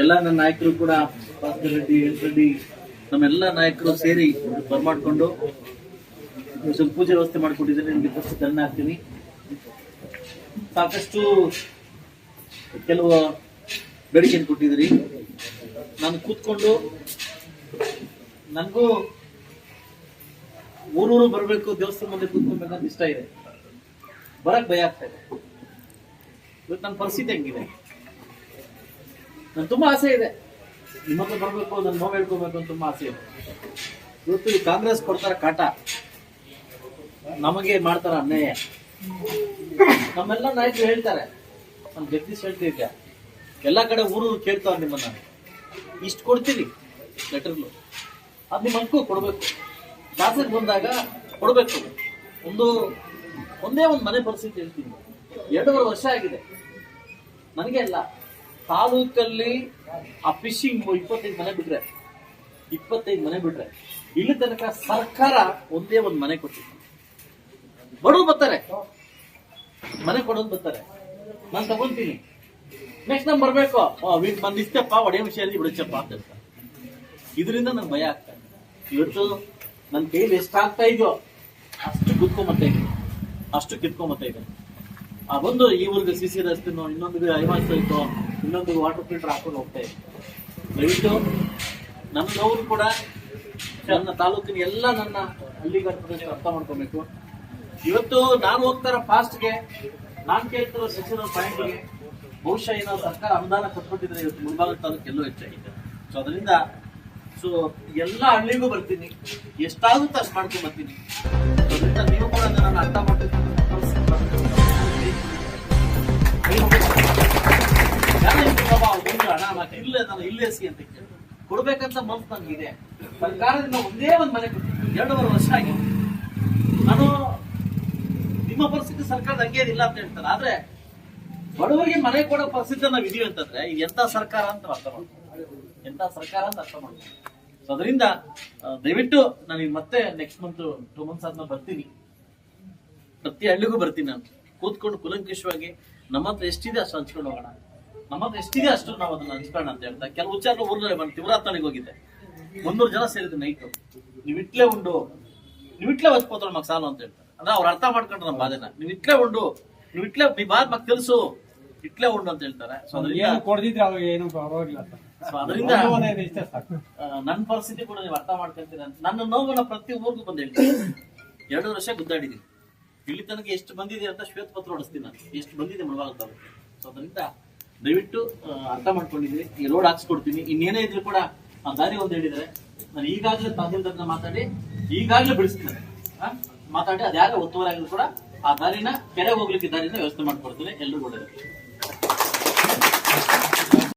ಎಲ್ಲ ನನ್ನ ನಾಯಕರು ಕೂಡ ಭಾಸ್ಕರ್ ರೆಡ್ಡಿ, ಎಸ್ ರೆಡ್ಡಿ, ನಮ್ಮೆಲ್ಲ ನಾಯಕರು ಸೇರಿ ಬರ್ಮಾಡ್ಕೊಂಡು ಸ್ವಲ್ಪ ಪೂಜೆ ವ್ಯವಸ್ಥೆ ಮಾಡಿಕೊಟ್ಟಿದ್ದೀನಿ ನಿಮಗೆ ಫಸ್ಟ್ ಧನ್ಯ ಹಾಕ್ತೀನಿ. ಸಾಕಷ್ಟು ಕೆಲವು ಬೇಡಿಕೆಯನ್ನು ಕೊಟ್ಟಿದ್ದೀರಿ. ನಾನು ಕೂತ್ಕೊಂಡು ನನಗೂ ಊರೂರು ಬರಬೇಕು, ದೇವಸ್ಥಾನ ಮುಂದೆ ಕೂತ್ಕೊಬೇಕು ಅಂತ ಇಷ್ಟ ಇದೆ. ಬರಕ್ ಭಯ ಆಗ್ತಾ ಇದೆ. ಇವತ್ತು ನನ್ನ ಪರಿಸ್ಥಿತಿ ಹೆಂಗಿದೆ. ನನ್ ತುಂಬಾ ಆಸೆ ಇದೆ. ನಿಮ್ಮನ್ನು ಬರಬೇಕು ನನ್ನ ನೋವು ಹೇಳ್ಕೋಬೇಕು ಅಂತ ತುಂಬಾ ಆಸೆ ಇದೆ. ಇವತ್ತು ಈ ಕಾಂಗ್ರೆಸ್ ಕೊಡ್ತಾರ ಕಾಟ. ನಮಗೆ ಮಾಡ್ತಾರ ಅನ್ಯಾಯ. ನಮ್ಮೆಲ್ಲ ನಾಯಕರು ಹೇಳ್ತಾರೆ. ನಮ್ ಜಗದೀಶ್ ಹೇಳ್ತಿದ್ದೆ ಎಲ್ಲ ಕಡೆ ಊರು ಕೇಳ್ತಾವ ನಿಮ್ಮನ್ನ. ಇಷ್ಟು ಕೊಡ್ತೀವಿ ಲೆಟರ್ಲು ಅದ್ ನಿಮ್ಮ ಅನ್ಕೋ ಕೊಡ್ಬೇಕು. ಶಾಸಕ ಬಂದಾಗ ಕೊಡ್ಬೇಕು. ಒಂದು, ಒಂದೇ ಒಂದು ಮನೆ ಪರಿಸ್ಥಿತಿ ಹೇಳ್ತೀನಿ. ಎರಡೂವರೆ ವರ್ಷ ಆಗಿದೆ. ನನಗೆ ಅಲ್ಲ. ತಾಲೂಕಲ್ಲಿ ಆ ಫಿಶಿಂಗ್ ಇಪ್ಪತ್ತೈದು ಮನೆ ಬಿಟ್ರೆ, ಇಪ್ಪತ್ತೈದು ಮನೆ ಬಿಟ್ರೆ, ಇಲ್ಲಿ ತನಕ ಸರ್ಕಾರ ಒಂದೇ ಒಂದು ಮನೆ ಕೊಟ್ಟಿತ್ತು ಬಡವ್ರು ಬರ್ತಾರೆ. ಮನೆ ಕೊಡೋದು ಬರ್ತಾರೆ. ನಾನು ತಗೊಂತೀನಿ. ನೆಕ್ಸ್ಟ್ ನಾನು ಬರ್ಬೇಕು. ಬಂದಿಸ್ತಪ್ಪ ಒಡೆಯ ವಿಷಯದಲ್ಲಿ ಬಿಡಿಸಪ್ಪ ಅಂತ ಇದರಿಂದ ನಂಗೆ ಭಯ ಆಗ್ತಾ ಇದೆ. ಇವತ್ತು ನನ್ನ ಕೈಲಿ ಎಷ್ಟಾಗ್ತಾ ಇದೆಯೋ, ಅಷ್ಟು ಕುತ್ಕೊಂಬತ್ತಾ ಇದೆ ಅಷ್ಟು ಕಿತ್ಕೊಂಬತ್ತಾ ಇದೆ ಆ, ಬಂದು ಈ ಊರಿಗೆ ಸಿ ಸಿ ರಸ್ತೆನೋ, ಇನ್ನೊಂದು ಐವಾಸ್ ಐತೋ ಇನ್ನೊಂದು ವಾಟರ್ ಫಿಲ್ಟರ್ ಹಾಕೊಂಡು ಹೋಗ್ತಾ ಇದ್ದೀವಿ ದಯವಿಟ್ಟು ನಮ್ಮವರು ಕೂಡ ನನ್ನ ತಾಲೂಕಿನ ಎಲ್ಲ ನನ್ನ ಹಳ್ಳಿಗಾರ ಪ್ರದೇಶ ಅರ್ಥ ಮಾಡ್ಕೋಬೇಕು. ಇವತ್ತು ನಾನು ಹೋಗ್ತಾರ ಫಾಸ್ಟ್ಗೆ ನಾನು ಕೇಳ್ತಿರೋ ಸಚಿವ ಪಾಯಿಂಟ್ಗೆ ಬಹುಶಃ ಏನೋ ಸರ್ಕಾರ ಅನುದಾನ ಕೊಟ್ಬಿಟ್ಟಿದ್ರೆ ಇವತ್ತು ಮುಂಭಾಗದ ತಾಲೂಕು ಎಲ್ಲೋ ಹೆಚ್ಚಾಗಿದೆ. ಸೊ ಅದರಿಂದ ಸೊ ಎಲ್ಲ ಹಳ್ಳಿಗೂ ಬರ್ತೀನಿ. ಎಷ್ಟಾಗುತ್ತೆ ಅಷ್ಟು ಮಾಡ್ಕೊಂಡು ಬರ್ತೀನಿ. ಅದರಿಂದ ನೀವು ಕೂಡ ನನ್ನ ಅರ್ಥ ಮಾಡ್ಕೊಂಡು ಮತ್ತೆ ಇಲ್ಲೇ ನಾನು ಇಲ್ಲೇ ಸಿ ಅಂತ ಕೇಳಿ ಕೊಡ್ಬೇಕಂತ ಮನ್ಸು ನನಗಿದೆ ಸರ್ಕಾರದಿಂದ ಒಂದೇ ಒಂದು ಮನೆ ಕೊಟ್ಟಿದ್ದೀನಿ ಎರಡೂವರೆ ವರ್ಷ ಆಗಿದೆ. ನಾನು ನಿಮ್ಮ ಪರಿಸ್ಥಿತಿ ಸರ್ಕಾರದ ಹಂಗೆ ಇಲ್ಲ ಅಂತ ಹೇಳ್ತಾರೆ. ಆದ್ರೆ ಬಡವರಿಗೆ ಮನೆ ಕೊಡೋ ಪರಿಸ್ಥಿತಿ ನಾವು ಇದೀವಿ ಅಂತಂದ್ರೆ ಎಂತ ಸರ್ಕಾರ ಅಂತ ಅರ್ಥ ಮಾಡ್ಕೊಂಡು ಎಂತ ಸರ್ಕಾರ ಅಂತ ಅರ್ಥ ಮಾಡ್ಕೊಂಡು ಸೊ ಅದರಿಂದ ದಯವಿಟ್ಟು ನಾನು ಮತ್ತೆ ನೆಕ್ಸ್ಟ್ ಮಂತ್ ಟೂ ಮಂತ್ಸ್ ಆದ್ಮೇಲೆ ಬರ್ತೀನಿ. ಪ್ರತಿ ಹಳ್ಳಿಗೂ ಬರ್ತೀನಿ ನಾನು. ಕೂತ್ಕೊಂಡು ಕುಲಂಕುಷವಾಗಿ ನಮ್ಮ ಹತ್ರ ಎಷ್ಟಿದೆ ಅಷ್ಟು ಹಂಚ್ಕೊಂಡು ಹೋಗೋಣ. ನಮಗ್ ಎಷ್ಟಿದೆ ಅಷ್ಟು ನಾವು ಅದನ್ನ ಹಂಚ್ಕೊಳ್ಳೋಣ ಅಂತ ಹೇಳ್ತಾ ಕೆಲವು ವಿಚಾರಗಳು ಊರ್ನಲ್ಲಿ ಬಂದು ತಿವ್ರಾತನಿಗೆ ಹೋಗಿದ್ದೆ ಮುನ್ನೂರು ಜನ ಸೇರಿದ್ರು ನೈಟು ನೀವಿಟ್ಲೆ ಉಂಡು ನೀವಿಟ್ಲೆ ಇಟ್ಲೇ ಹೊಚ್ಕೋತಾರ ಮಗ ಸಾಲು ಅಂತ ಹೇಳ್ತಾರೆ. ಅಂದ್ರೆ ಅವ್ರು ಅರ್ಥ ಮಾಡ್ಕೊಂಡ್ರೆ ನಮ್ಮ ಬಾಧೆನ. ನೀವ್ ಇಟ್ಲೆ ಉಂಡು ನೀವ್ ಇಟ್ಲೆ ನೀ ಬಾದ್ ಮಗ ತಿಳಿಸು ಇಟ್ಲೆ ಉಂಡು ಅಂತ ಹೇಳ್ತಾರೆ. ಸೊ ಅದರಿಂದ ನನ್ನ ಪರಿಸ್ಥಿತಿ ಕೂಡ ನೀವು ಅರ್ಥ ಮಾಡ್ಕೊಂತೀರ ನನ್ನ ನೋವನ್ನ ಪ್ರತಿ ಊರ್ಗೂ ಬಂದು ಹೇಳ್ತೀನಿ. ಎರಡು ವರ್ಷ ಗುದ್ದಾಡಿದ್ದೀನಿ. ಇಲ್ಲಿ ತನಕ ಎಷ್ಟು ಬಂದಿದೆ ಅಂತ ಶ್ವೇತ ಪತ್ರ ಹೊಡಿಸ್ತೀನಿ ನಾನು. ಎಷ್ಟು ಬಂದಿದೆ ಮುಳುವಾಗ ಸೊ ಅದರಿಂದ ದಯವಿಟ್ಟು ಅರ್ಥ ಮಾಡ್ಕೊಂಡಿದ್ದೀನಿ ಈ ರೋಡ್ ಹಾಕ್ಸ್ಕೊಡ್ತೀನಿ. ಇನ್ನೇನೇ ಇದ್ರು ಕೂಡ ಆ, ದಾರಿ ಒಂದು ಹೇಳಿದ್ರೆ ನಾನು ಈಗಾಗಲೇ ತಹಸೀಲ್ದಾರ್ನ ಮಾತಾಡಿ, ಈಗಾಗಲೇ ಬಿಡಿಸ್ತೀನಿ. ಮಾತಾಡಿ, ಅದ್ಯಾಗ ಒತ್ತುವರಿ ಆಗಿದ್ರು ಕೂಡ ಆ ದಾರಿನ ಕೆರೆ ಹೋಗ್ಲಿಕ್ಕೆ ದಾರಿನ ವ್ಯವಸ್ಥೆ ಮಾಡ್ಕೊಡ್ತೀನಿ. ಎಲ್ರಿಗೂ ಒಳ್ಳೆಯದು